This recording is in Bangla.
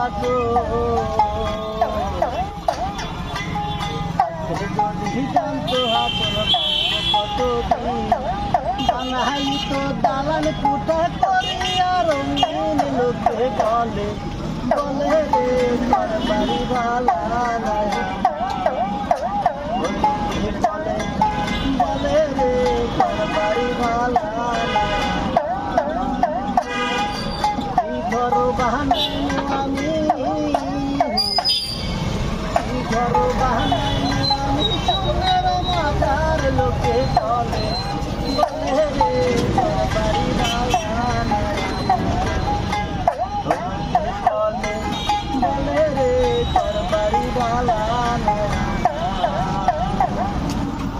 হাতো যদি জানতো হাতর কত বানাই তো আমি এই ঘর বাহানি আমি সোনের মাথার লোকে রে